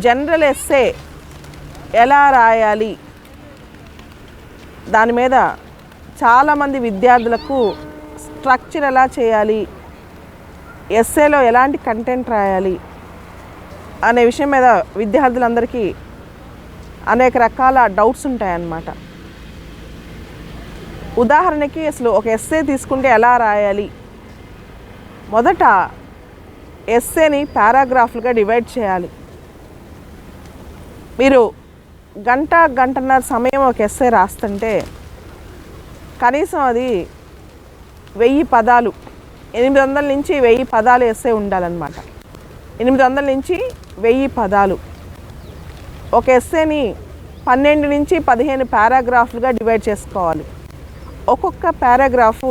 General essay ఎలా రాయాలి? దాని మీద చాలామంది విద్యార్థులకు స్ట్రక్చర్ ఎలా చేయాలి? ఎస్సేలో ఎలాంటి కంటెంట్ రాయాలి? అనే విషయం మీద విద్యార్థులందరికీ అనేక రకాల డౌట్స్ ఉంటాయన్నమాట. ఉదాహరణకి అసలు ఒక ఎస్సే తీసుకుంటే ఎలా రాయాలి? మొదట ఎస్సేని పారాగ్రాఫ్లుగా డివైడ్ చేయాలి. మీరు గంట గంటన్నర సమయం ఒక ఎస్సే రాస్తుంటే కనీసం అది వెయ్యి పదాలు ఎనిమిది వందల నుంచి వెయ్యి పదాలు ఎస్సే ఉండాలన్నమాట. ఎనిమిది వందల నుంచి వెయ్యి పదాలు. ఒక ఎస్సేని పన్నెండు నుంచి పదిహేను పారాగ్రాఫ్లుగా డివైడ్ చేసుకోవాలి. ఒక్కొక్క పారాగ్రాఫు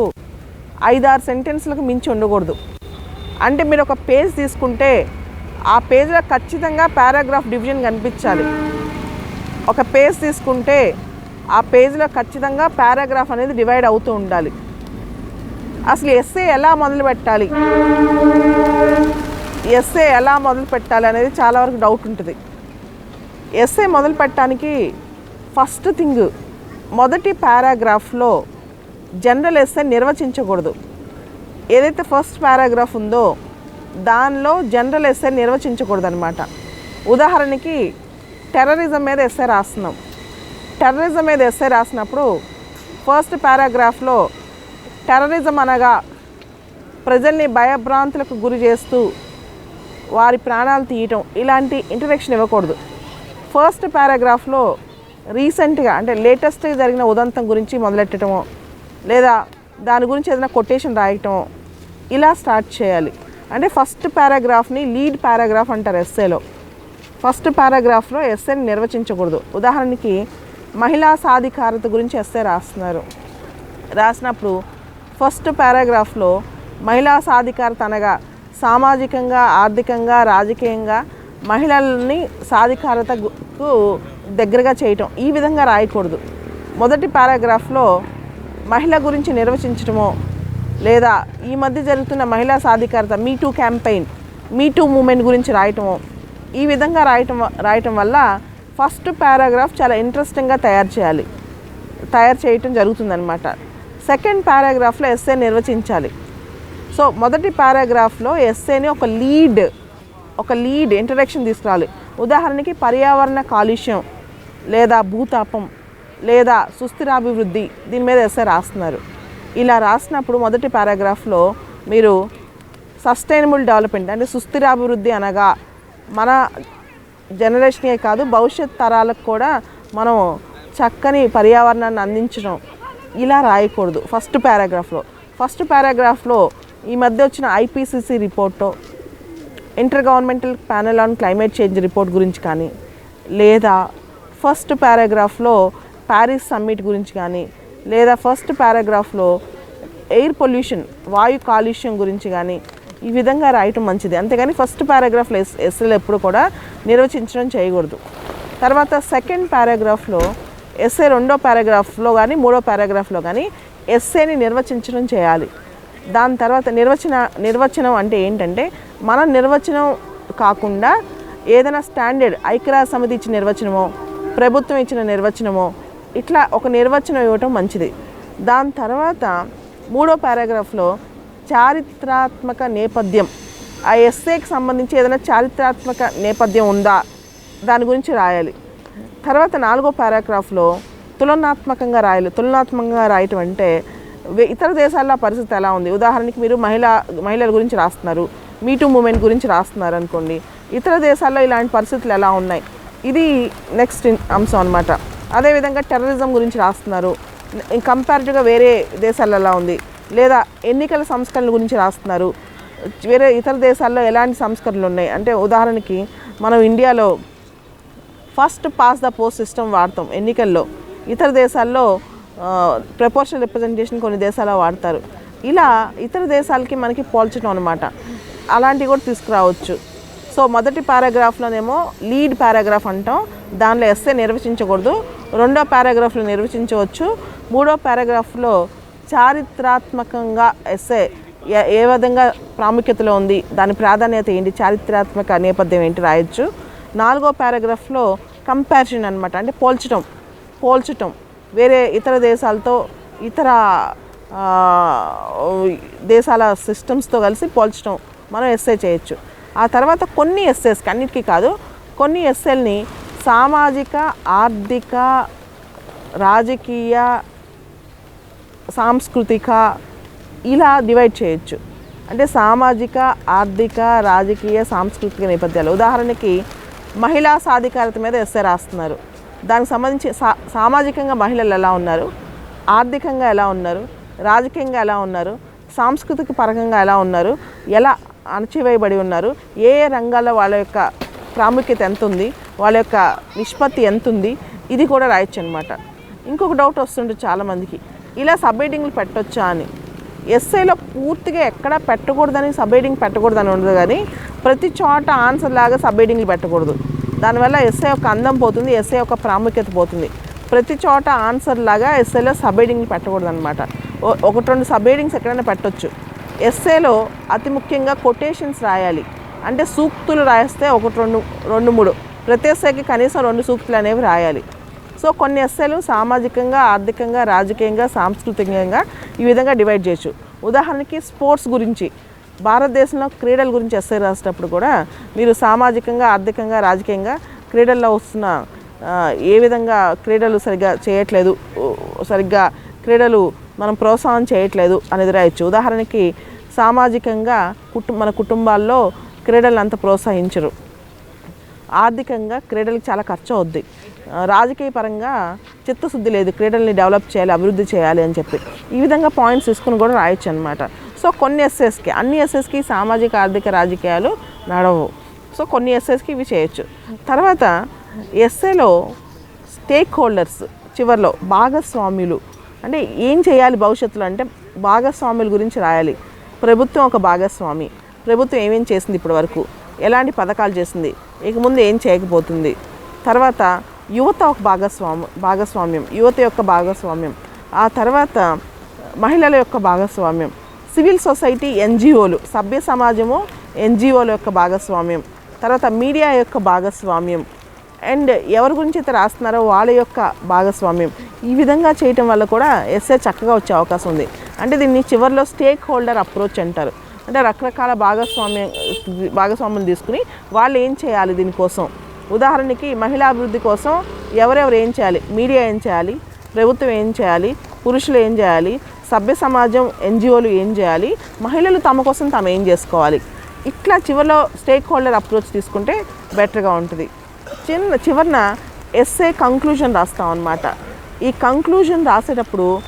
ఐదారు సెంటెన్స్లకు మించి ఉండకూడదు. అంటే మీరు ఒక పేజ్ తీసుకుంటే ఆ పేజ్లో ఖచ్చితంగా పారాగ్రాఫ్ డివిజన్ కనిపించాలి. ఒక పేజ్ తీసుకుంటే ఆ పేజ్లో ఖచ్చితంగా పారాగ్రాఫ్ అనేది డివైడ్ అవుతూ ఉండాలి. అసలు ఎస్సే ఎలా మొదలు పెట్టాలి? ఎస్సే ఎలా మొదలు పెట్టాలి అనేది చాలా వరకు డౌట్ ఉంటుంది. ఎస్సే మొదలు పెట్టడానికి ఫస్ట్ థింగ్ మొదటి పారాగ్రాఫ్లో జనరల్ ఎస్సే నిర్వచించకూడదు. ఏదైతే ఫస్ట్ పారాగ్రాఫ్ ఉందో దానిలో జనరల్ ఎస్సే నిర్వచించకూడదు అనమాట ఉదాహరణకి టెర్రరిజం మీద ఎస్సే రాస్తున్నాం. టెర్రరిజం మీద ఎస్సే రాసినప్పుడు ఫస్ట్ పారాగ్రాఫ్లో టెర్రరిజం అనగా ప్రజల్ని భయభ్రాంతులకు గురి చేస్తూ వారి ప్రాణాలు తీయటం ఇలాంటి ఇంటరెక్షన్ ఇవ్వకూడదు. ఫస్ట్ పారాగ్రాఫ్లో రీసెంట్గా అంటే లేటెస్ట్గా జరిగిన ఉదంతం గురించి మొదలెట్టడమో లేదా దాని గురించి ఏదైనా కొటేషన్ రాయటమో ఇలా స్టార్ట్ చేయాలి. అంటే ఫస్ట్ పారాగ్రాఫ్ని లీడ్ పారాగ్రాఫ్ అంటారు ఎస్సేలో ఫస్ట్ పారాగ్రాఫ్లో ఎస్సేని నిర్వచించకూడదు. ఉదాహరణకి మహిళా సాధికారత గురించి ఎస్సే రాస్తున్నారు. రాసినప్పుడు ఫస్ట్ పారాగ్రాఫ్లో మహిళా సాధికారత అనగా సామాజికంగా ఆర్థికంగా రాజకీయంగా మహిళల్ని సాధికారతకు దగ్గరగా చేయటం. ఈ విధంగా రాయకూడదు. మొదటి పారాగ్రాఫ్లో మహిళ గురించి నిర్వచించడమో లేదా ఈ మధ్య జరుగుతున్న మహిళా సాధికారత me too campaign me too movement గురించి రాయటం ఈ విధంగా రాయటం రాయటం వల్ల ఫస్ట్ పారాగ్రాఫ్ చాలా ఇంట్రెస్టింగ్గా తయారు చేయాలి. తయారు చేయటం జరుగుతుందనమాట సెకండ్ పారాగ్రాఫ్లో ఎస్సే నిర్వచించాలి. సో మొదటి పారాగ్రాఫ్లో ఎస్సేని ఒక లీడ్ ఒక లీడ్ ఇంట్రడక్షన్ తీసుకురావాలి. ఉదాహరణకి పర్యావరణ కాలుష్యం లేదా భూతాపం లేదా సుస్థిరాభివృద్ధి దీని మీద ఎస్సే రాస్తున్నారు. ఇలా రాసినప్పుడు మొదటి పారాగ్రాఫ్లో మీరు సస్టైనబుల్ డెవలప్మెంట్ అంటే సుస్థిరాభివృద్ధి అనగా మన జనరేషనే కాదు భవిష్యత్ తరాలకు కూడా మనం చక్కని పర్యావరణాన్ని అందించడం ఇలా రాయకూడదు ఫస్ట్ పారాగ్రాఫ్లో. ఫస్ట్ పారాగ్రాఫ్లో ఈ మధ్య వచ్చిన IPCC report inter governmental panel on climate change report గురించి కానీ లేదా ఫస్ట్ పారాగ్రాఫ్లో ప్యారిస్ సమ్మిట్ గురించి కానీ లేదా ఫస్ట్ పారాగ్రాఫ్లో ఎయిర్ పొల్యూషన్ వాయు కాలుష్యం గురించి కానీ ఈ విధంగా రాయటం మంచిది. అంతేగాని ఫస్ట్ పారాగ్రాఫ్లో ఎస్ ఎస్ఎల్ ఎప్పుడు కూడా నిర్వచించడం చేయకూడదు. తర్వాత సెకండ్ పారాగ్రాఫ్లో ఎస్ఏ రెండో పారాగ్రాఫ్లో కానీ మూడో పారాగ్రాఫ్లో కానీ ఎస్ఏని నిర్వచించడం చేయాలి. దాని తర్వాత నిర్వచన నిర్వచనం అంటే ఏంటంటే మన నిర్వచనం కాకుండా ఏదైనా స్టాండర్డ్ ఐక్యరాజ్య సమితి ఇచ్చిన నిర్వచనమో ప్రభుత్వం ఇచ్చిన నిర్వచనమో ఇట్లా ఒక నిర్వచనం ఇవ్వటం మంచిది. దాని తర్వాత మూడో పారాగ్రాఫ్లో చారిత్రాత్మక నేపథ్యం. ఆ ఎస్ఏకి సంబంధించి ఏదైనా చారిత్రాత్మక నేపథ్యం ఉందా? దాని గురించి రాయాలి. తర్వాత నాలుగో పారాగ్రాఫ్లో తులనాత్మకంగా రాయాలి. తులనాత్మకంగా రాయటం అంటే ఇతర దేశాల్లో పరిస్థితి ఎలా ఉంది? ఉదాహరణకి మీరు మహిళా మహిళల గురించి రాస్తున్నారు. మీటూ మూమెంట్ గురించి రాస్తున్నారు అనుకోండి. ఇతర దేశాల్లో ఇలాంటి పరిస్థితులు ఎలా ఉన్నాయి? ఇది నెక్స్ట్ అంశం అనమాట అదేవిధంగా టెర్రరిజం గురించి రాస్తున్నారు. కంపారిటివ్గా వేరే దేశాల్లో ఎలా ఉంది. లేదా ఎన్నికల సంస్కరణల గురించి రాస్తున్నారు. వేరే ఇతర దేశాల్లో ఎలాంటి సంస్కరణలు ఉన్నాయి? అంటే ఉదాహరణకి మనం ఇండియాలో first past the post system వాడతాం ఎన్నికల్లో. ఇతర దేశాల్లో ప్రపోర్షనల్ రిప్రజెంటేషన్ కొన్ని దేశాల్లో వాడతారు. ఇలా ఇతర దేశాలకి మనకి పోల్చడం అనమాట అలాంటివి కూడా తీసుకురావచ్చు. సో మొదటి పారాగ్రాఫ్లోనేమో లీడ్ పారాగ్రాఫ్ అంటాం. దానిలో ఎస్సే నిర్వచించకూడదు. రెండో పారాగ్రాఫ్లో నిర్వచించవచ్చు. మూడో పారాగ్రాఫ్లో చారిత్రాత్మకంగా ఎస్సే ఏ- ఏ విధంగా ప్రాముఖ్యతలో ఉంది దాని ప్రాధాన్యత ఏంటి చారిత్రాత్మక నేపథ్యం ఏంటి రాయొచ్చు. నాలుగో పారాగ్రాఫ్లో కంపారిజన్ అనమాట అంటే పోల్చటం పోల్చటం. వేరే ఇతర దేశాలతో ఇతర దేశాల సిస్టమ్స్తో కలిసి పోల్చడం మనం ఎస్ఏ చేయొచ్చు. ఆ తర్వాత కొన్ని ఎస్ఏస్కి అన్నిటికీ కాదు కొన్ని ఎస్ఎల్ని సామాజిక ఆర్థిక రాజకీయ సాంస్కృతిక ఇలా డివైడ్ చేయొచ్చు. అంటే సామాజిక ఆర్థిక రాజకీయ సాంస్కృతిక నేపథ్యాలు. ఉదాహరణకి మహిళా సాధికారత మీద ఎస్ఏ రాస్తున్నారు. దానికి సంబంధించి సా సామాజికంగా మహిళలు ఎలా ఉన్నారు? ఆర్థికంగా ఎలా ఉన్నారు? రాజకీయంగా ఎలా ఉన్నారు? సాంస్కృతిక పరంగా ఎలా ఉన్నారు? ఎలా అణచివేయబడి ఉన్నారు. ఏ ఏ రంగాల్లో వాళ్ళ యొక్క ప్రాముఖ్యత ఎంత ఉంది వాళ్ళ యొక్క నిష్పత్తి ఎంత ఉంది ఇది కూడా రాయొచ్చు అనమాట ఇంకొక డౌట్ వస్తుంటుంది చాలామందికి. ఇలా సబ్ పెట్టొచ్చా అని. ఎస్ఐలో పూర్తిగా ఎక్కడ పెట్టకూడదని సబ్ పెట్టకూడదని ఉండదు కానీ ప్రతి చోట ఆన్సర్ లాగా సబ్ పెట్టకూడదు. దానివల్ల ఎస్ఐ యొక్క అందం పోతుంది ఎస్ఐ యొక్క ప్రాముఖ్యత పోతుంది. ప్రతి చోట ఆన్సర్ లాగా ఎస్ఐలో సబ్ పెట్టకూడదు అనమాట ఒకటి రెండు సబ్ ఎక్కడైనా పెట్టొచ్చు. ఎస్ఏలో అతి ముఖ్యంగా కొటేషన్స్ రాయాలి. అంటే సూక్తులు రాస్తే ఒకటి రెండు రెండు మూడు. ప్రతి ఎస్ఐకి కనీసం రెండు సూక్తులు అనేవి రాయాలి. సో కొన్ని ఎస్ఏలు సామాజికంగా ఆర్థికంగా రాజకీయంగా సాంస్కృతికంగా ఈ విధంగా డివైడ్ చేయొచ్చు. ఉదాహరణకి స్పోర్ట్స్ గురించి. భారతదేశంలో క్రీడల గురించి ఎస్సే రాసేటప్పుడు కూడా మీరు సామాజికంగా ఆర్థికంగా రాజకీయంగా క్రీడల్లో వస్తున్న ఏ విధంగా క్రీడలు సరిగ్గా చేయట్లేదు సరిగ్గా క్రీడలు మనం ప్రోత్సాహం చేయట్లేదు అనేది రాయొచ్చు. ఉదాహరణకి సామాజికంగా కుటు మన కుటుంబాల్లో క్రీడలను అంత ప్రోత్సహించరు. ఆర్థికంగా క్రీడలకు చాలా ఖర్చు అవుద్ది. రాజకీయ పరంగా చిత్తశుద్ధి లేదు క్రీడల్ని డెవలప్ చేయాలి అభివృద్ధి చేయాలి అని చెప్పి. ఈ విధంగా పాయింట్స్ తీసుకుని కూడా రాయొచ్చు అనమాట సో కొన్ని ఎస్ఎస్కి అన్ని ఎస్ఎస్కి సామాజిక ఆర్థిక రాజకీయాలు నడవు. సో కొన్ని ఎస్ఎస్కి ఇవి చేయొచ్చు. తర్వాత ఎస్ఏలో స్టేక్ హోల్డర్స్ చివరిలో భాగస్వామ్యులు అంటే ఏం చేయాలి భవిష్యత్తులో అంటే భాగస్వాముల గురించి రాయాలి. ప్రభుత్వం ఒక భాగస్వామి. ప్రభుత్వం ఏమేం చేసింది ఇప్పటి వరకు? ఎలాంటి పథకాలు చేసింది? ఇక ముందు ఏం చేయకపోతుంది? తర్వాత యువత ఒక భాగస్వామి భాగస్వామ్యం. యువత యొక్క భాగస్వామ్యం. ఆ తర్వాత మహిళల యొక్క భాగస్వామ్యం. సివిల్ సొసైటీ ఎన్జిఓలు. సభ్య సమాజము ఎన్జిఓల యొక్క భాగస్వామ్యం. తర్వాత మీడియా యొక్క భాగస్వామ్యం. అండ్ ఎవరి గురించి అయితే రాస్తున్నారో వాళ్ళ యొక్క భాగస్వామ్యం. ఈ విధంగా చేయటం వల్ల కూడా ఎస్ఏ చక్కగా వచ్చే అవకాశం ఉంది. అంటే దీన్ని చివరిలో స్టేక్ హోల్డర్ అప్రోచ్ అంటారు. అంటే రకరకాల భాగస్వామ్యం భాగస్వామ్యం తీసుకుని వాళ్ళు ఏం చేయాలి దీనికోసం ఉదాహరణకి మహిళా అభివృద్ధి కోసం ఎవరెవరు ఏం చేయాలి? మీడియా ఏం చేయాలి? ప్రభుత్వం ఏం చేయాలి? పురుషులు ఏం చేయాలి? సభ్య సమాజం ఎన్జిఓలు ఏం చేయాలి? మహిళలు తమ కోసం తాము ఏం చేసుకోవాలి? ఇట్లా చివరిలో స్టేక్ హోల్డర్ అప్రోచ్ తీసుకుంటే బెటర్గా ఉంటుంది. చిన్న చివరిన ఎస్ఏ కంక్లూజన్ రాస్తాం అనమాట ఈ కంక్లూజన్ రాసేటప్పుడు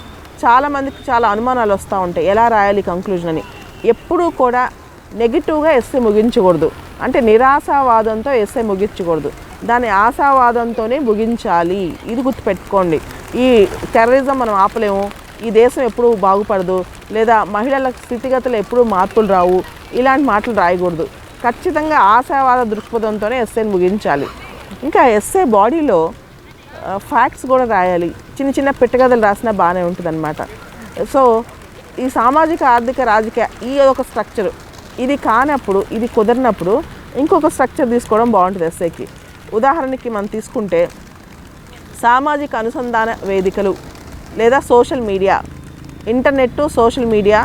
చాలామందికి చాలా అనుమానాలు వస్తూ ఉంటాయి. ఎలా రాయాలి కంక్లూజన్ అని. ఎప్పుడూ కూడా నెగిటివ్గా ఎస్ఏ ముగించకూడదు. అంటే నిరాశావాదంతో ఎస్ఏ ముగించకూడదు. దాని ఆశావాదంతోనే ముగించాలి. ఇది గుర్తుపెట్టుకోండి. ఈ టెర్రరిజం మనం ఆపలేము. ఈ దేశం ఎప్పుడూ బాగుపడదు. లేదా మహిళల స్థితిగతులు ఎప్పుడూ మార్పులు రావు. ఇలాంటి మాటలు రాయకూడదు. ఖచ్చితంగా ఆశావాద దృక్పథంతోనే ఎస్ఏని ముగించాలి. ఇంకా ఎస్ఏ బాడీలో ఫ్యాక్ట్స్ కూడా రాయాలి. చిన్న చిన్న పెట్టగదలు రాసినా బాగానే ఉంటుంది సో ఈ సామాజిక ఆర్థిక రాజకీయ ఈ ఒక స్ట్రక్చర్ ఇది కానప్పుడు ఇది కుదరినప్పుడు ఇంకొక స్ట్రక్చర్ తీసుకోవడం బాగుంటుంది ఎస్ఏకి ఉదాహరణకి మనం తీసుకుంటే సామాజిక అనుసంధాన వేదికలు లేదా social media internet social media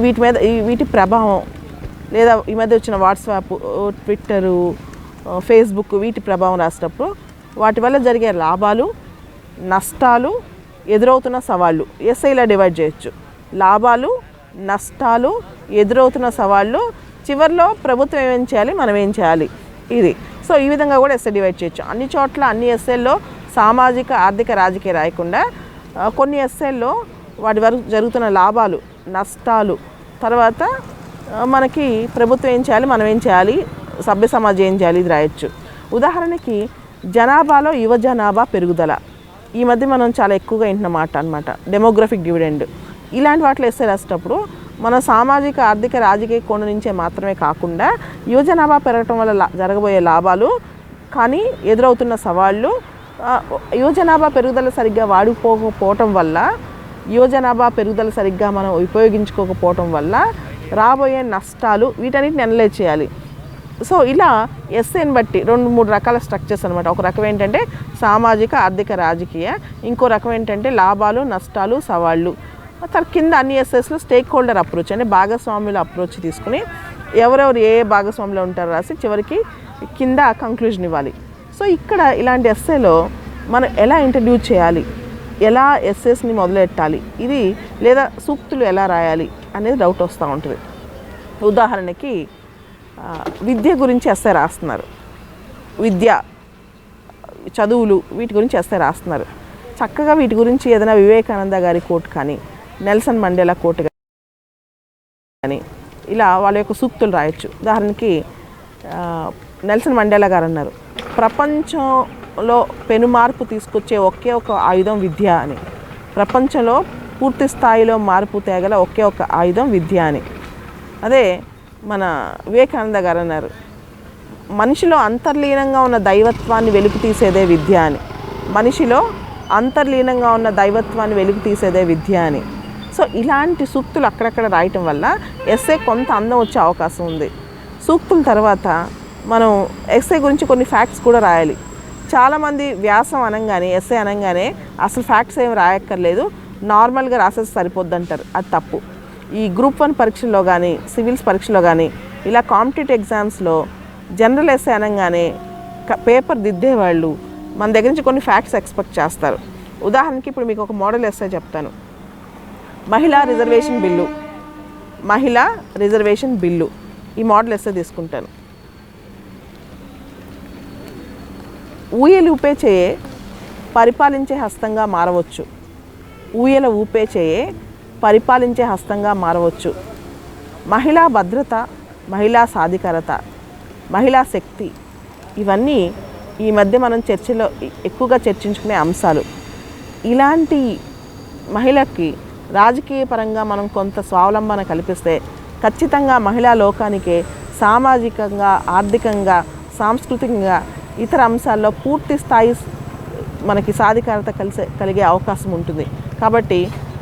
వీటి మీద వీటి ప్రభావం లేదా ఈ మధ్య వచ్చిన వాట్సాప్ ట్విట్టరు ఫేస్బుక్ వీటి ప్రభావం రాసేటప్పుడు వాటి వల్ల జరిగే లాభాలు నష్టాలు ఎదురవుతున్న సవాళ్ళు ఎస్ఐలా డివైడ్ చేయొచ్చు. లాభాలు నష్టాలు ఎదురవుతున్న సవాళ్ళు చివరిలో ప్రభుత్వం ఏమేం చేయాలి మనం ఏం చేయాలి? ఇది. సో ఈ విధంగా కూడా ఎస్ఐ డివైడ్ చేయొచ్చు. అన్ని చోట్ల అన్ని ఎస్ఐల్లో సామాజిక ఆర్థిక రాజకీయ రాయకుండా కొన్ని ఎస్ఐల్లో వాటి వరకు జరుగుతున్న లాభాలు నష్టాలు తర్వాత మనకి ప్రభుత్వం ఏం చేయాలి మనం ఏం చేయాలి సభ్య సమాజం ఏం చేయాలి ఇది రాయొచ్చు. ఉదాహరణకి జనాభాలో యువ జనాభా పెరుగుదల. ఈ మధ్య మనం చాలా ఎక్కువగా వింటున్న మాట అనమాట డెమోగ్రఫిక్ డివిడెండ్ ఇలాంటి వాటిలో ఎస్ఏ రాసేటప్పుడు మన సామాజిక ఆర్థిక రాజకీయ కోణం నుంచే మాత్రమే కాకుండా యువ జనాభా పెరగటం వల్ల లా- జరగబోయే లాభాలు కానీ ఎదురవుతున్న సవాళ్ళు యువ జనాభా పెరుగుదల సరిగ్గా వాడుకోకపోవటం వల్ల యువ జనాభా పెరుగుదల సరిగ్గా మనం ఉపయోగించుకోకపోవటం వల్ల రాబోయే నష్టాలు వీటన్నిటిని అనలైజ్ చేయాలి. సో ఇలా ఎస్ఏని బట్టి రెండు మూడు రకాల స్ట్రక్చర్స్ అనమాట ఒక రకం ఏంటంటే సామాజిక ఆర్థిక రాజకీయ. ఇంకో రకం ఏంటంటే లాభాలు నష్టాలు సవాళ్ళు. తర్వాత కింద అన్ని ఎస్ఎస్లో స్టేక్ హోల్డర్ అప్రోచ్ అంటే భాగస్వాముల అప్రోచ్ తీసుకుని ఎవరెవరు ఏ ఏ భాగస్వాములు ఉంటారో రాసి చివరికి కింద కంక్లూజన్ ఇవ్వాలి. సో ఇక్కడ ఇలాంటి ఎస్ఏలో మనం ఎలా ఇంట్రడ్యూస్ చేయాలి? ఎలా ఎస్ఎస్ని మొదలెట్టాలి? ఇది లేదా సూక్తులు ఎలా రాయాలి? అనేది డౌట్ వస్తూ ఉంటుంది. ఉదాహరణకి విద్య గురించి ఎస్ఏ రాస్తున్నారు. విద్య చదువులు వీటి గురించి ఎస్ఏ రాస్తున్నారు. చక్కగా వీటి గురించి ఏదైనా వివేకానంద గారి కోట్ కానీ నెల్సన్ మండేలా కోట్ కానీ ఇలా వాళ్ళ యొక్క సూక్తులు రాయొచ్చు. ఉదాహరణకి నెల్సన్ మండేలా గారు అన్నారు ప్రపంచంలో పెను మార్పు తీసుకొచ్చే ఒకే ఒక ఆయుధం విద్య అని. ప్రపంచంలో పూర్తి స్థాయిలో మార్పు తేగల ఒకే ఒక ఆయుధం విద్య అని. అదే మన వివేకానంద గారు అన్నారు మనిషిలో అంతర్లీనంగా ఉన్న దైవత్వాన్ని వెలుగు తీసేదే విద్య అని. మనిషిలో అంతర్లీనంగా ఉన్న దైవత్వాన్ని వెలుగు తీసేదే విద్య అని. సో ఇలాంటి సూక్తులు అక్కడక్కడ రాయటం వల్ల ఎస్ఏ కొంత అందం వచ్చే అవకాశం ఉంది. సూక్తుల తర్వాత మనం ఎస్ఏ గురించి కొన్ని ఫ్యాక్ట్స్ కూడా రాయాలి. చాలామంది వ్యాసం అనగానే ఎస్ఏ అనగానే అసలు ఫ్యాక్ట్స్ ఏమి రాయక్కర్లేదు. నార్మల్గా రాసేసి సరిపోద్ది అంటారు అది తప్పు. ఈ గ్రూప్ వన్ పరీక్షల్లో కానీ సివిల్స్ పరీక్షలో కానీ ఇలా కాంపిటేటివ్ ఎగ్జామ్స్లో జనరల్ ఎస్ఏ అనగానే పేపర్ దిద్దేవాళ్ళు మన దగ్గర నుంచి కొన్ని ఫ్యాక్ట్స్ ఎక్స్పెక్ట్ చేస్తారు. ఉదాహరణకి ఇప్పుడు మీకు ఒక మోడల్ ఎస్ఏ చెప్తాను. మహిళా రిజర్వేషన్ బిల్లు. మహిళా రిజర్వేషన్ బిల్లు. ఈ మోడల్ ఎస్ఏ తీసుకుంటాను. ఊయలు ఊపే చేయే పరిపాలించే హస్తంగా మారవచ్చు. ఊయల ఊపే చేయే పరిపాలించే హస్తంగా మారవచ్చు. మహిళా భద్రత మహిళా సాధికారత మహిళా శక్తి ఇవన్నీ ఈ మధ్య మనం చర్చలో ఎక్కువగా చర్చించుకునే అంశాలు. ఇలాంటి మహిళకి రాజకీయ పరంగా మనం కొంత స్వావలంబన కల్పిస్తే ఖచ్చితంగా మహిళా లోకానికే సామాజికంగా ఆర్థికంగా సాంస్కృతికంగా ఇతర అంశాల్లో పూర్తి స్థాయి మనకి సాధికారత కలిసే కలిగే అవకాశం ఉంటుంది. కాబట్టి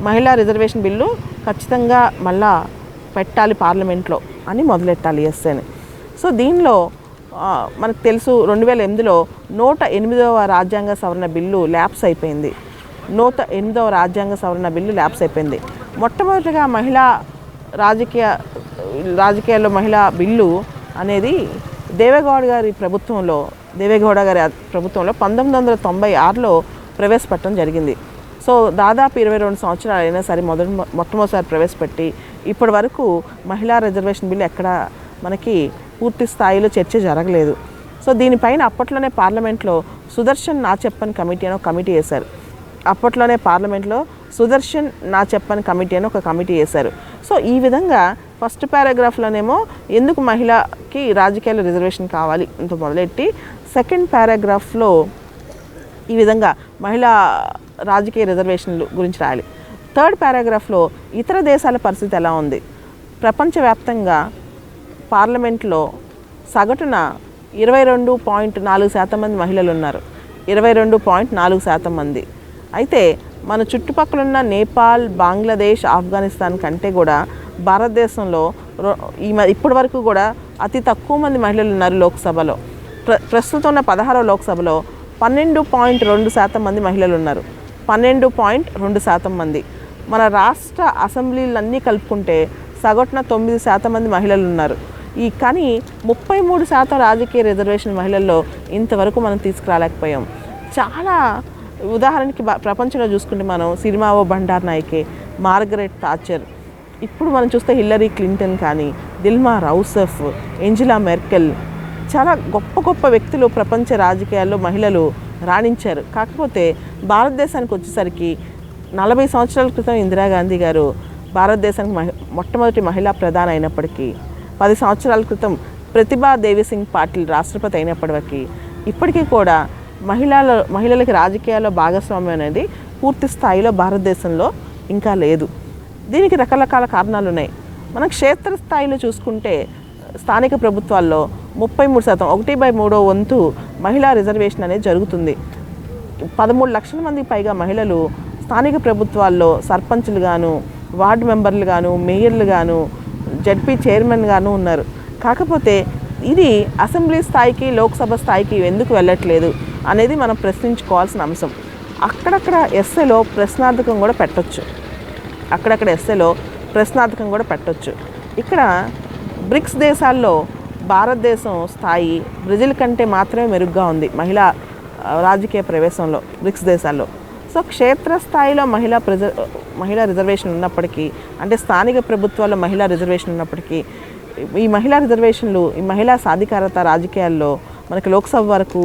మహిళా రిజర్వేషన్ బిల్లు ఖచ్చితంగా మళ్ళా పెట్టాలి పార్లమెంట్లో అని మొదలెట్టాలి ఎస్ఏని సో దీనిలో మనకు తెలుసు రెండు వేల ఎనిమిదిలో నూట ఎనిమిదవ రాజ్యాంగ సవరణ బిల్లు ల్యాప్స్ అయిపోయింది. నూట ఎనిమిదవ రాజ్యాంగ సవరణ బిల్లు ల్యాప్స్ అయిపోయింది. మొట్టమొదటిగా మహిళా రాజకీయ రాజకీయాల్లో మహిళా బిల్లు అనేది దేవేగౌడ గారి ప్రభుత్వంలో దేవేగౌడ గారి ప్రభుత్వంలో పంతొమ్మిది వందల తొంభై ఆరులో ప్రవేశపెట్టడం జరిగింది. సో దాదాపు ఇరవై రెండు సంవత్సరాలు అయినా సరే మొదటి మొట్టమొదటిసారి ప్రవేశపెట్టి ఇప్పటి వరకు మహిళా రిజర్వేషన్ బిల్లు ఎక్కడ మనకి పూర్తి స్థాయిలో చర్చ జరగలేదు. సో దీనిపైన అప్పట్లోనే పార్లమెంట్లో సుదర్శన్ నా చెప్పని కమిటీ అని ఒక కమిటీ వేశారు. అప్పట్లోనే పార్లమెంట్లో సుదర్శన్ నా చెప్పని కమిటీ అని ఒక కమిటీ వేశారు. సో ఈ విధంగా ఫస్ట్ పారాగ్రాఫ్లోనేమో ఎందుకు మహిళకి రాజకీయాల రిజర్వేషన్ కావాలి అంత మొదలెట్టి సెకండ్ పారాగ్రాఫ్లో ఈ విధంగా మహిళా రాజకీయ రిజర్వేషన్లు గురించి రాయాలి. థర్డ్ పారాగ్రాఫ్లో ఇతర దేశాల పరిస్థితి ఎలా ఉంది? ప్రపంచవ్యాప్తంగా పార్లమెంట్లో సగటున ఇరవై రెండు పాయింట్ నాలుగు శాతం మంది మహిళలు ఉన్నారు ఇరవై రెండు పాయింట్ నాలుగు శాతం మంది. అయితే మన చుట్టుపక్కల ఉన్న నేపాల్ బంగ్లాదేశ్ ఆఫ్ఘనిస్తాన్ కంటే కూడా భారతదేశంలో ఈ ఇప్పటి వరకు కూడా అతి తక్కువ మంది మహిళలు ఉన్నారు లోక్సభలో. ప్ర ప్రస్తుతం ఉన్న పదహారో లోక్సభలో పన్నెండు పాయింట్ రెండు శాతం మంది మహిళలు ఉన్నారు. పన్నెండు పాయింట్ రెండు శాతం మంది. మన రాష్ట్ర అసెంబ్లీలన్నీ కలుపుకుంటే సగటున తొమ్మిది శాతం మంది మహిళలు ఉన్నారు. ఈ కానీ ముప్పై మూడు శాతం రాజకీయ రిజర్వేషన్ మహిళల్లో ఇంతవరకు మనం తీసుకురాలేకపోయాం. చాలా ఉదాహరణకి ప్రపంచంలో చూసుకుంటే మనం Sirimavo Bandaranaike Margaret Thatcher ఇప్పుడు మనం చూస్తే హిల్లరీ క్లింటన్ కానీ దిల్మా రౌసఫ్ ఏంజిలా మెర్కెల్ చాలా గొప్ప గొప్ప వ్యక్తులు ప్రపంచ రాజకీయాల్లో మహిళలు రాణించారు. కాకపోతే భారతదేశానికి వచ్చేసరికి నలభై సంవత్సరాల క్రితం ఇందిరాగాంధీ గారు భారతదేశానికి మహి మొట్టమొదటి మహిళా ప్రధాన అయినప్పటికీ పది సంవత్సరాల క్రితం ప్రతిభా దేవిసింగ్ పాటిల్ రాష్ట్రపతి అయినప్పటికీ ఇప్పటికీ కూడా మహిళల మహిళలకి రాజకీయాల్లో భాగస్వామ్యం అనేది పూర్తి స్థాయిలో భారతదేశంలో ఇంకా లేదు. దీనికి రకరకాల కారణాలు ఉన్నాయి మనం క్షేత్రస్థాయిలో చూసుకుంటే స్థానిక ప్రభుత్వాల్లో ముప్పై మూడు శాతం ఒకటి బై మూడో వంతు మహిళా రిజర్వేషన్ అనేది జరుగుతుంది. పదమూడు లక్షల మందికి పైగా మహిళలు స్థానిక ప్రభుత్వాల్లో సర్పంచులు గాను వార్డు మెంబర్లు గాను మేయర్లు గాను జడ్పీ చైర్మన్ గాను ఉన్నారు. కాకపోతే ఇది అసెంబ్లీ స్థాయికి లోక్సభ స్థాయికి ఎందుకు వెళ్ళట్లేదు అనేది మనం ప్రశ్నించుకోవాల్సిన అంశం. అక్కడక్కడ ఎస్ఏలో ప్రశ్నార్థకం కూడా పెట్టచ్చు. అక్కడక్కడ ఎస్ఏలో ప్రశ్నార్థకం కూడా పెట్టచ్చు. ఇక్కడ బ్రిక్స్ దేశాల్లో భారతదేశం స్థాయి బ్రెజిల్ కంటే మాత్రమే మెరుగ్గా ఉంది మహిళా రాజకీయ ప్రవేశంలో బ్రిక్స్ దేశాల్లో. సో క్షేత్రస్థాయిలో మహిళా ప్రిజ మహిళా రిజర్వేషన్ ఉన్నప్పటికీ అంటే స్థానిక ప్రభుత్వాల్లో మహిళా రిజర్వేషన్ ఉన్నప్పటికీ ఈ మహిళా రిజర్వేషన్లు ఈ మహిళా సాధికారత రాజకీయాల్లో మనకి లోక్సభ వరకు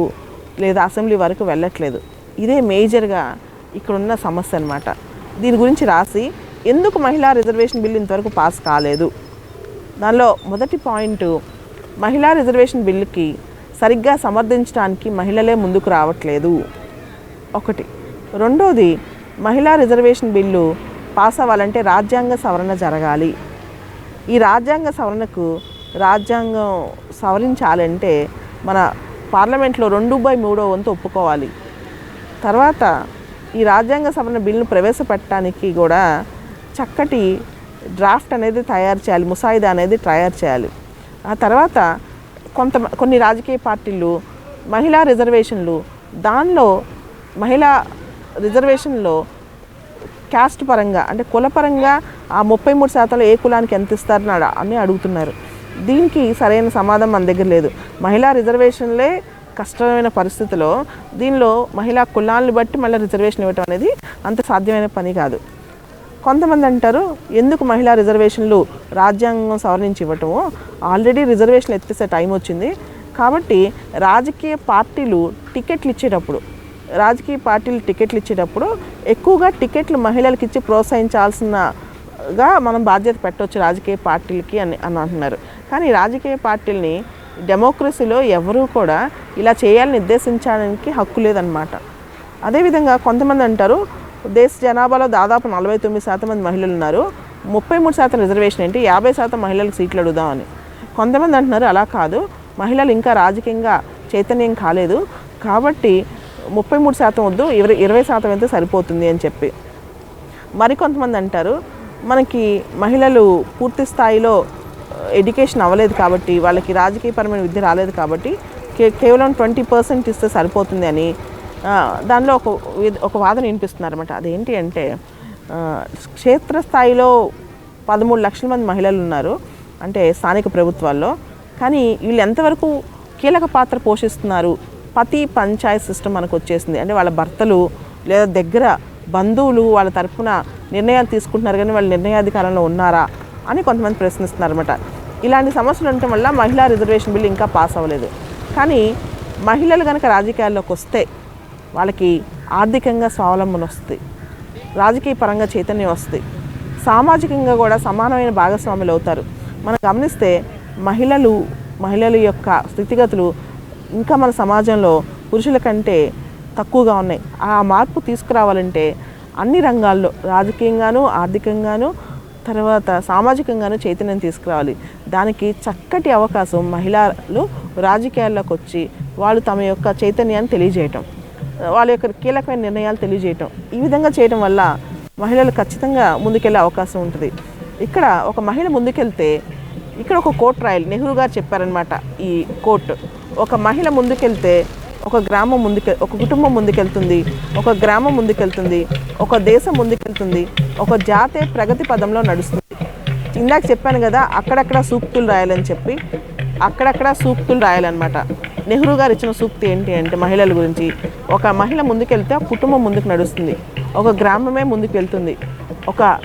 లేదా అసెంబ్లీ వరకు వెళ్ళట్లేదు. ఇదే మేజర్గా ఇక్కడున్న సమస్య అనమాట దీని గురించి రాసి ఎందుకు మహిళా రిజర్వేషన్ బిల్లు ఇంతవరకు పాస్ కాలేదు? దానిలో మొదటి పాయింట్ మహిళా రిజర్వేషన్ బిల్లుకి సరిగ్గా సమర్థించడానికి మహిళలే ముందుకు రావట్లేదు. ఒకటి. రెండోది మహిళా రిజర్వేషన్ బిల్లు పాస్ అవ్వాలంటే రాజ్యాంగ సవరణ జరగాలి. ఈ రాజ్యాంగ సవరణకు రాజ్యాంగం సవరించాలంటే మన పార్లమెంట్లో రెండు బై మూడో వంతు ఒప్పుకోవాలి. తర్వాత ఈ రాజ్యాంగ సవరణ బిల్లును ప్రవేశపెట్టడానికి కూడా చక్కటి డ్రాఫ్ట్ అనేది తయారు చేయాలి ముసాయిదా అనేది తయారు చేయాలి. ఆ తర్వాత కొంత కొన్ని రాజకీయ పార్టీలు మహిళా రిజర్వేషన్లు దానిలో మహిళా రిజర్వేషన్లో క్యాస్ట్ పరంగా అంటే కులపరంగా ఆ ముప్పై మూడు శాతంలో ఏ కులానికి ఎంత ఇస్తారని అని అడుగుతున్నారు. దీనికి సరైన సమాధానం మన దగ్గర లేదు. మహిళా రిజర్వేషన్లే కష్టమైన పరిస్థితిలో దీనిలో మహిళా కులాలను బట్టి మళ్ళీ రిజర్వేషన్ ఇవ్వటం అనేది అంత సాధ్యమైన పని కాదు. కొంతమంది అంటారు ఎందుకు మహిళా రిజర్వేషన్లు రాజ్యాంగం సవరించి ఇవ్వటము ఆల్రెడీ రిజర్వేషన్లు ఎత్తేసే టైం వచ్చింది. కాబట్టి రాజకీయ పార్టీలు టికెట్లు ఇచ్చేటప్పుడు రాజకీయ పార్టీలు టికెట్లు ఇచ్చేటప్పుడు ఎక్కువగా టికెట్లు మహిళలకు ఇచ్చి ప్రోత్సహించాల్సినగా మనం బాధ్యత పెట్టవచ్చు రాజకీయ పార్టీలకి అని అని అంటున్నారు. కానీ రాజకీయ పార్టీలని డెమోక్రసీలో ఎవరూ కూడా ఇలా చేయాలని నిర్దేశించడానికి హక్కు లేదన్నమాట. అదేవిధంగా కొంతమంది అంటారు దేశ జనాభాలో దాదాపు నలభై తొమ్మిది శాతం మంది మహిళలు ఉన్నారు. ముప్పై మూడు శాతం రిజర్వేషన్ ఏంటి? యాభై శాతం మహిళలకు సీట్లు అడుగుదామని. కొంతమంది అంటున్నారు అలా కాదు. మహిళలు ఇంకా రాజకీయంగా చైతన్యం కాలేదు. కాబట్టి ముప్పై మూడు శాతం వద్దు ఇరవై ఇరవై శాతం అయితే సరిపోతుంది అని చెప్పి. మరికొంతమంది అంటారు మనకి మహిళలు పూర్తి స్థాయిలో ఎడ్యుకేషన్ అవ్వలేదు కాబట్టి వాళ్ళకి రాజకీయపరమైన విద్య రాలేదు కాబట్టి కే కేవలం ట్వంటీ పర్సెంట్ ఇస్తే సరిపోతుంది అని దానిలో ఒక వి- ఒక వాదన వినిపిస్తున్నారు అనమాట అదేంటి అంటే క్షేత్రస్థాయిలో పదమూడు లక్షల మంది మహిళలు ఉన్నారు అంటే స్థానిక ప్రభుత్వాల్లో. కానీ వీళ్ళు ఎంతవరకు కీలక పాత్ర పోషిస్తున్నారు? పతి పంచాయత్ సిస్టమ్ మనకు వచ్చేసింది. అంటే వాళ్ళ భర్తలు లేదా దగ్గర బంధువులు వాళ్ళ తరఫున నిర్ణయాలు తీసుకుంటున్నారు కానీ వాళ్ళు నిర్ణయాధికారంలో ఉన్నారా అని కొంతమంది ప్రశ్నిస్తున్నారు అనమాట ఇలాంటి సమస్యలు ఉండటం వల్ల మహిళా రిజర్వేషన్ బిల్ ఇంకా పాస్ అవ్వలేదు. కానీ మహిళలు కనుక రాజకీయాల్లోకి వస్తే వాళ్ళకి ఆర్థికంగా స్వావలంబన వస్తుంది. రాజకీయ పరంగా చైతన్యం వస్తుంది. సామాజికంగా కూడా సమానమైన భాగస్వాములు అవుతారు. మనం గమనిస్తే మహిళలు మహిళల యొక్క స్థితిగతులు ఇంకా మన సమాజంలో పురుషుల కంటే తక్కువగా ఉన్నాయి. ఆ మార్పు తీసుకురావాలంటే అన్ని రంగాల్లో రాజకీయంగాను ఆర్థికంగాను తర్వాత సామాజికంగాను చైతన్యం తీసుకురావాలి. దానికి చక్కటి అవకాశం మహిళలు రాజకీయాల్లోకి వచ్చి వాళ్ళు తమ యొక్క చైతన్యాన్ని తెలియజేయటం. వాళ్ళ యొక్క కీలకమైన నిర్ణయాలు తెలియజేయటం. ఈ విధంగా చేయటం వల్ల మహిళలు ఖచ్చితంగా ముందుకెళ్ళే అవకాశం ఉంటుంది. ఇక్కడ ఒక మహిళ ముందుకెళ్తే ఇక్కడ ఒక కోర్ట్ రాయాలి నెహ్రూ గారు చెప్పారనమాట ఈ కోర్టు. ఒక మహిళ ముందుకెళ్తే ఒక గ్రామం ముందుకె ఒక కుటుంబం ముందుకెళ్తుంది ఒక గ్రామం ముందుకెళ్తుంది ఒక దేశం ముందుకెళ్తుంది ఒక జాతే ప్రగతి పదంలో నడుస్తుంది. ఇందాక చెప్పాను కదా అక్కడక్కడ సూక్తులు రాయాలని చెప్పి అక్కడక్కడ సూక్తులు రాయాలన్నమాట. నెహ్రూ గారు ఇచ్చిన సూక్తి ఏంటి అంటే మహిళల గురించి. ఒక మహిళ ముందుకెళ్తే కుటుంబం ముందుకు నడుస్తుంది. ఒక గ్రామమే ముందుకు వెళ్తుంది ఒక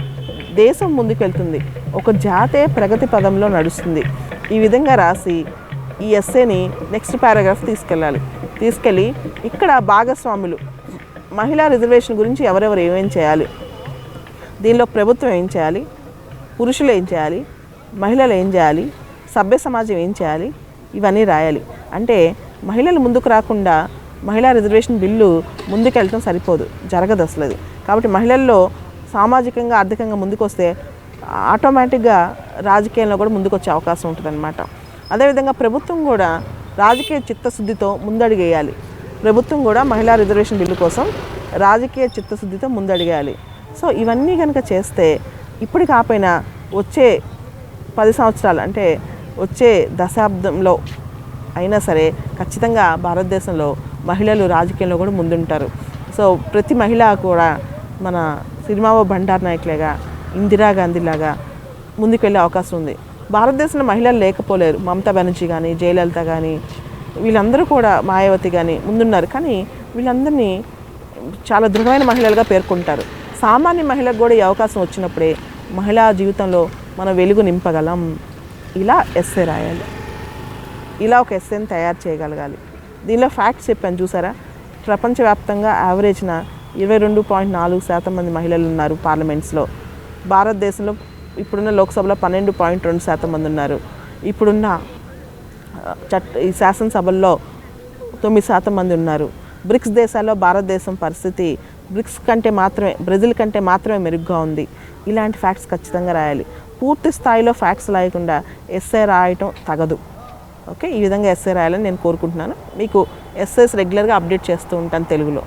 దేశం ముందుకెళ్తుంది. ఒక జాతే ప్రగతి పదంలో నడుస్తుంది. ఈ విధంగా రాసి ఈ ఎస్సేని నెక్స్ట్ పారాగ్రాఫ్ తీసుకెళ్ళాలి. తీసుకెళ్ళి ఇక్కడ భాగస్వాములు మహిళా రిజర్వేషన్ గురించి ఎవరెవరు ఏమేం చేయాలి? దీనిలో ప్రభుత్వం ఏం చేయాలి? పురుషులు ఏం చేయాలి? మహిళలు ఏం చేయాలి? సభ్య సమాజం ఏం చేయాలి? ఇవన్నీ రాయాలి. అంటే మహిళలు ముందుకు రాకుండా మహిళా రిజర్వేషన్ బిల్లు ముందుకెళ్ళటం సరిపోదు. జరగదు అసలు అది. కాబట్టి మహిళల్లో సామాజికంగా ఆర్థికంగా ముందుకు వస్తే ఆటోమేటిక్గా రాజకీయంలో కూడా ముందుకు వచ్చే అవకాశం ఉంటుందన్నమాట. అదేవిధంగా ప్రభుత్వం కూడా రాజకీయ చిత్తశుద్ధితో ముందడిగేయాలి. ప్రభుత్వం కూడా మహిళా రిజర్వేషన్ బిల్లు కోసం రాజకీయ చిత్తశుద్ధితో ముందడిగేయాలి. సో ఇవన్నీ కనుక చేస్తే ఇప్పుడు కాకపోయినా వచ్చే పది సంవత్సరాలు అంటే వచ్చే దశాబ్దంలో అయినా సరే ఖచ్చితంగా భారతదేశంలో మహిళలు రాజకీయంలో కూడా ముందుంటారు. సో ప్రతి మహిళ కూడా మన సిరిమావ భండార్ నాయకులేగా ఇందిరాగాంధీలాగా ముందుకు వెళ్ళే అవకాశం ఉంది. భారతదేశంలో మహిళలు లేకపోలేరు. మమతా బెనర్జీ కానీ జయలలిత కానీ వీళ్ళందరూ కూడా మాయావతి కానీ ముందున్నారు. కానీ వీళ్ళందరినీ చాలా దృఢమైన మహిళలుగా పేర్కొంటారు. సామాన్య మహిళకు కూడా ఈ అవకాశం వచ్చినప్పుడే మహిళా జీవితంలో మనం వెలుగు నింపగలం. ఇలా ఎస్సే రాయాలి. ఇలా ఒక ఎస్సేని తయారు చేయగలగాలి. దీనిలో ఫ్యాక్ట్స్ చెప్పాను చూసారా? ప్రపంచవ్యాప్తంగా యావరేజ్న ఇరవై రెండు పాయింట్ నాలుగు శాతం మంది మహిళలు ఉన్నారు పార్లమెంట్స్లో. భారతదేశంలో ఇప్పుడున్న లోక్సభలో పన్నెండు పాయింట్ రెండు శాతం మంది ఉన్నారు. ఇప్పుడున్న చట్ ఈ శాసనసభల్లో తొమ్మిది శాతం మంది ఉన్నారు. బ్రిక్స్ దేశాల్లో భారతదేశం పరిస్థితి బ్రిక్స్ కంటే మాత్రమే బ్రెజిల్ కంటే మాత్రమే మెరుగ్గా ఉంది. ఇలాంటి ఫ్యాక్ట్స్ ఖచ్చితంగా రాయాలి. పూర్తి స్థాయిలో ఫ్యాక్స్ రాయకుండా ఎస్ఏ రాయటం తగదు. ఓకే ఈ విధంగా ఎస్ఏ రాయాలని నేను కోరుకుంటున్నాను. మీకు ఎస్ఏస్ రెగ్యులర్గా అప్డేట్ చేస్తూ ఉంటాను తెలుగులో.